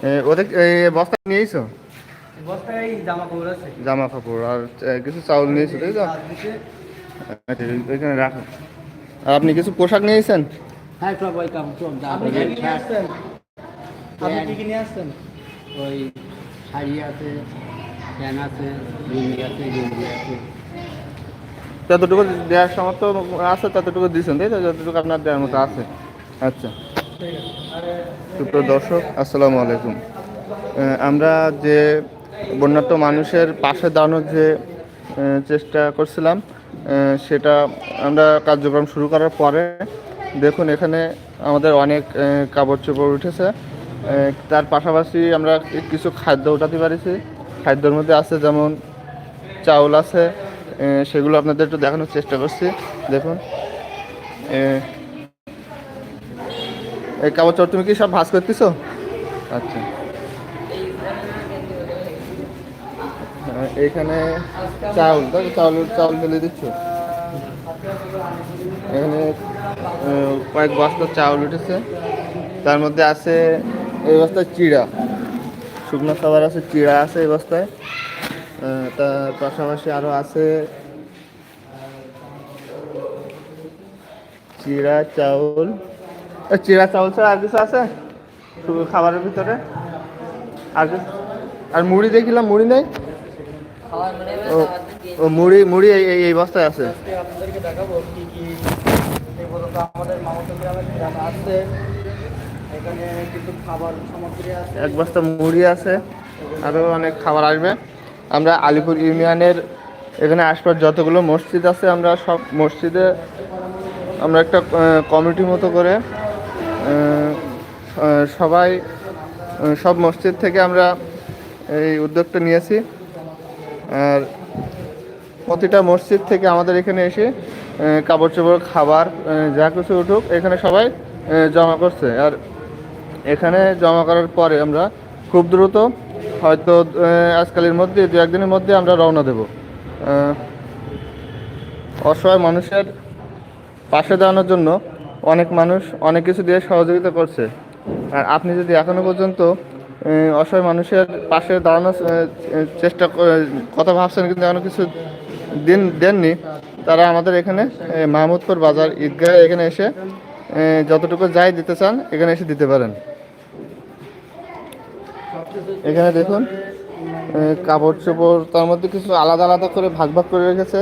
এ, ওদের বস্তা নিয়েছো বস্তায় জামা কাপড় আছে। জামা কাপড় আর কিছু চাউল নিয়েছো তাই তো? আচ্ছা ওইখানে রাখো। আর আপনি কিছু পোশাক নিয়েছেন? হ্যাঁ সব ওই কাপড় সব আপনি কি কি নিয়ে আসছেন? আপনি কি কি নিয়ে আসছেন? ওই শাড়ি আছে প্যান আছে লুঙ্গি আছে গেঞ্জি আছে। যতটুকু দেওয়ার সামর্থ্য আছে ততটুকু দিয়েছেন তাই তো? যতটুকু আপনার দেওয়ার মতো আছে। আচ্ছা। সুপ্রিয় দর্শক, আসসালামু আলাইকুম। আমরা যে বন্যাত্ম মানুষের পাশে দাঁড়ানোর যে চেষ্টা করছিলাম সেটা আমরা কার্যক্রম শুরু করার পরে দেখুন এখানে আমাদের অনেক কাপড় চোপড় উঠেছে। তার পাশাপাশি আমরা কিছু খাদ্য উঠাতে পারিছি। খাদ্যের মধ্যে আছে যেমন চাউল আছে সেগুলো আপনাদের একটু দেখানোর চেষ্টা করছি। দেখুন এই কাপড় চোপড় তুমি কি সব ভাজ করতেছো আচ্ছা। হ্যাঁ, এইখানে চাউল? চাউল চাউল ফেলে দিচ্ছ? এখানে কয়েক বস্তা চাউল উঠেছে। তার মধ্যে আছে এই বস্তায় চিড়া। শুকনো খাবার আছে চিড়া আছে এই বস্তায়। তার পাশাপাশি আরও আছে চিড়া চাউল। চিড়া চাউল ছাড়া আর কিছু আছে? খাবারের ভিতরে? আর আর মুড়ি দেখিলাম, মুড়ি নেই? ও মুড়ি মুড়ি এই, এই- বস্তায় আছে। এক বস্তা মুড়ি আছে আরও অনেক খাবার আসবে। আমরা আলিপুর ইউনিয়নের এখানে আশপাশ যতগুলো মসজিদ আছে, আমরা সব মসজিদে আমরা একটা কমিটি মতো করে সবাই সব মসজিদ থেকে আমরা এই উদ্যোগটা নিয়েছি। আর প্রতিটা মসজিদ থেকে আমাদের এখানে এসে কাপড় চোপড় খাবার যা কিছু উঠুক, এখানে সবাই জমা করছে। আর এখানে জমা করার পরে আমরা খুব দ্রুত হয়তো আজকালের মধ্যে, দু একদিনের মধ্যে আমরা রওনা দেব। অসহায় মানুষের পাশে দাঁড়ানোর জন্য অনেক মানুষ অনেক কিছু দিয়ে সহযোগিতা করছে। আর আপনি যদি এখনও পর্যন্ত অসহায় মানুষের পাশে দাঁড়ানোর চেষ্টা কথা ভাবছেন কিন্তু এখনও কিছু দিন, দেননি, তারা আমাদের এখানে মাহমুদপুর বাজার ঈদগাহ এখানে এসে যতটুকু যাই দিতে চান, এখানে এসে দিতে পারেন। এখানে দেখুন কাপড় চোপড় তার মধ্যে কিছু আলাদা আলাদা করে ভাগ ভাগ করে রেখেছে।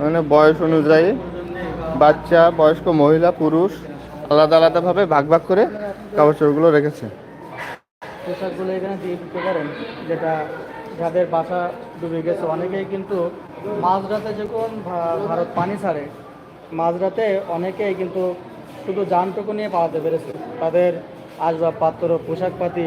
মানে বয়স অনুযায়ী বাচ্চা, বয়স্ক, মহিলা, পুরুষ আলাদা আলাদাভাবে ভাগ ভাগ করে চোপড়গুলো রেখেছে। পোশাকগুলো এখানে দিয়ে দিতে পারেন, যেটা যাদের বাসা ডুবে গেছে। অনেকেই কিন্তু মাঝরাতে যখন ভারত পানি ছাড়ে, মাঝরাতে অনেকেই কিন্তু শুধু যানটুকু নিয়ে পাওয়াতে পেরেছে। তাদের আসবাবপত্র, পোশাকপাতি